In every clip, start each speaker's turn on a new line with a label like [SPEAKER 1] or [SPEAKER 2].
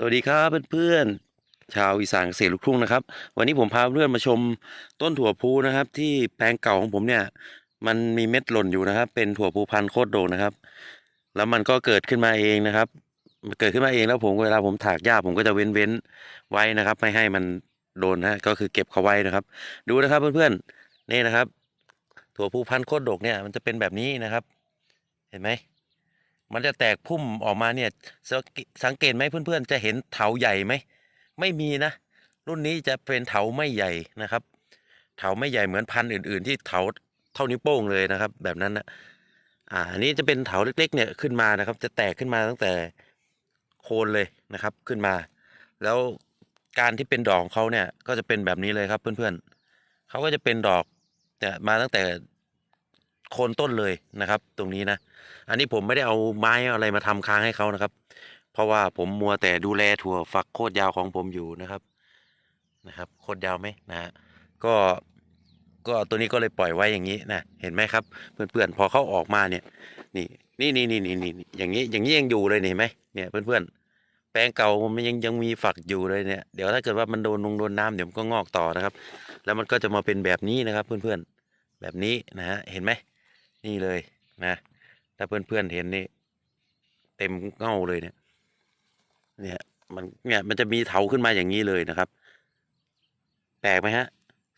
[SPEAKER 1] สวัสดีครับเพื่อนๆ ชาวอีสานเกษตรลูกทุ่งนะครับ วันนี้ผมพาเพื่อนมาชมต้นถั่วพูนะครับ ที่แปลงเก่าของผมเนี่ย มันมีเม็ดหล่นอยู่นะครับ เป็นถั่วพูพันธุ์โคตรโด่งนะครับ แล้วมันก็เกิดขึ้นมาเองนะครับเกิดขึ้นมาเองแล้วผมเวลาผมถากหญ้าผมก็จะเว้นเว้นไว้นะครับ ไม่ให้มันโดนนะก็คือเก็บเขาไว้นะครับ ดูนะครับเพื่อนๆนี่นะครับ ถั่วพูพันธุ์โคตรโด่งเนี่ยมันจะเป็นแบบนี้นะครับ เห็นไหม มันจะแตกพุ่มออกมาเนี่ยสังเกตไหมเพื่อนๆ จะเห็นเถาใหญ่ไหมไม่มีนะ รุ่นนี้จะเป็นเถาไม่ใหญ่นะครับ เถาไม่ใหญ่เหมือนพันธุ์อื่น ๆ ที่เถาเท่านิ้วโป้งเลยนะครับ แบบนั้นนะอ่าอันนี้จะเป็นเถาเล็ก ๆ เนี่ยขึ้นมานะครับ จะแตกขึ้นมาตั้งแต่โคนเลยนะครับขึ้นมา แล้วการที่เป็นดอกของเขาเนี่ยก็จะเป็นแบบนี้เลยครับเพื่อนๆเขาก็จะเป็นดอกเนี่ยมาตั้งแต่ โคนต้นเลยนะครับ ตรงนี้นะ อันนี้ผมไม่ได้เอาไม้อะไรมาทำค้างให้เขานะครับ เพราะว่าผมมัวแต่ดูแลถั่วฝักโคตรยาวของผมอยู่นะครับนะครับโคตรยาวไหมนะฮะก็ก็ตัวนี้ก็เลยปล่อยไว้อย่างนี้นะเห็นไหมครับ เพื่อนๆพอเขาออกมาเนี่ย นี่นี่นี่นี่นี่นี่อย่างนี้อย่างนี้ยังอยู่เลยเห็นไหมเนี่ยเพื่อนๆแปลงเก่ามันยังยังมีฝักอยู่เลยเนี่ยเดี๋ยวถ้าเกิดว่ามันโดนลงโดนน้ำเดี๋ยวมันก็งอกต่อนะครับ แล้วมันก็จะมาเป็นแบบนี้นะครับ เพื่อนๆแบบนี้นะฮะเห็นไหม นี่เลยนะถ้าเพื่อนๆเห็นนี่เต็มเง่าเลยเนี่ย เนี่ยมันเนี่ยมันจะมีเถาขึ้นมาอย่างนี้เลยนะครับ แปลกไหมฮะ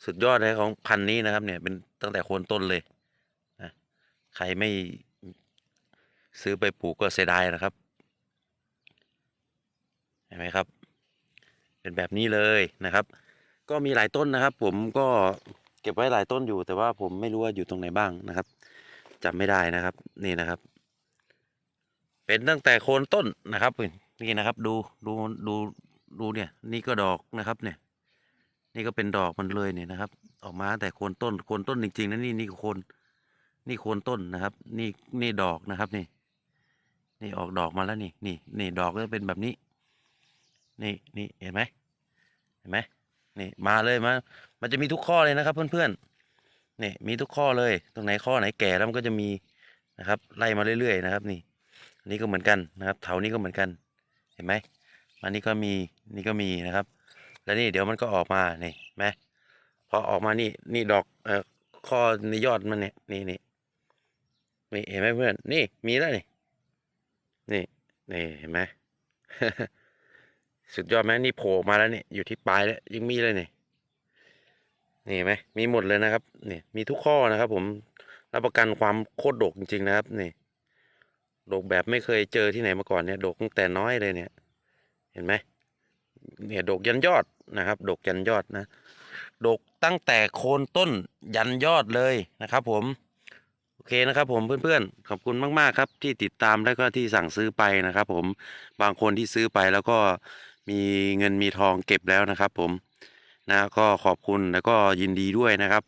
[SPEAKER 1] สุดยอดเลยของพันนี้นะครับ เนี่ยเป็นตั้งแต่โคนต้นเลยนะใครไม่ซื้อไปปลูกก็เสียดายนะครับเห็นไหมครับ เป็นแบบนี้เลยนะครับ ก็มีหลายต้นนะครับ ผมก็เก็บไว้หลายต้นอยู่ แต่ว่าผมไม่รู้ว่าอยู่ตรงไหนบ้างนะครับ จำไม่ได้นะครับ นี่นะครับ เป็นตั้งแต่โคนต้นนะครับนี่นะครับ ดูดูดูดูเนี่ย นี่ก็ดอกนะครับ เนี่ย นี่ก็เป็นดอกมันเลยเนี่ยนะครับ ออกมาตั้งแต่โคนต้นโคนต้นจริงๆนะนี่นี่โคนนี่โคนต้นนะครับ นี่นี่ดอกนะครับนี่ นี่ออกดอกมาแล้วนี่นี่นี่ดอกก็เป็นแบบนี้ นี่นี่เห็นไหมเห็นไหมนี่มาเลยมา มันจะมีทุกข้อเลยนะครับ เพื่อนๆ นี่มีทุกข้อเลย ตรงไหนข้อไหนแก่แล้วมันก็จะมีนะครับ ไล่มาเรื่อยๆนะครับ นี่อันนี้ก็เหมือนกันนะครับเถานี้ก็เหมือนกัน เห็นไหมอันนี้ก็มีนี่ก็มีนะครับ แล้วนี่เดี๋ยวมันก็ออกมานี่ไหมพอออกมานี่นี่ดอกเอ่อข้อในยอดมันเนี่ยนี่นี่นี่เห็นไหมเพื่อนนี่มีแล้วนี่นี่นี่เห็นไหมสุดยอดไหมนี่โผล่มาแล้วเนี่ยอยู่ที่ปลายแล้วยังมีเลยนี่นี่เห็ นี่ไหมมีหมดเลยนะครับนี่มีทุกข้อนะครับ ผมรับประกันความโคตรดกจริง ๆ นะครับนี่ดกแบบไม่เคยเจอที่ไหนมาก่อนเนี่ยดกตั้งแต่น้อยเลยเนี่ย เห็นไหมเนี่ยดกยันยอดนะครับ ดกยันยอดนะดกตั้งแต่โคนต้นยันยอดเลยนะครับ ผมโอเคนะครับผมเพื่อนๆ ขอบคุณมากๆครับ ที่ติดตามแล้วก็ที่สั่งซื้อไปนะครับ ผมบางคนที่ซื้อไปแล้วก็มีเงินมีทองเก็บแล้วนะครับ ผม นะก็ขอบคุณแล้วก็ยินดีด้วยนะครับ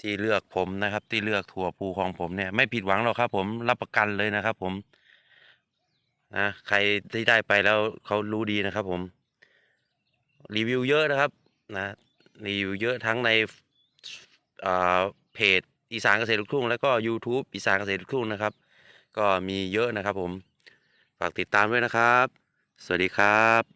[SPEAKER 1] ที่เลือกผมนะครับ ที่เลือกถั่วภูของผมเนี่ยไม่ผิดหวังหรอกครับ ผมรับประกันเลยนะครับ ผมนะใครที่ได้ไปแล้วเขารู้ดีนะครับ ผม รีวิวเยอะนะครับ นะรีวิวเยอะทั้งในอ่าเพจอีสานเกษตรลูกทุ่งแล้วก็ YouTube อีสานเกษตรลูกทุ่งนะครับ ก็มีเยอะนะครับ ผมฝากติดตามด้วยนะครับ สวัสดีครับ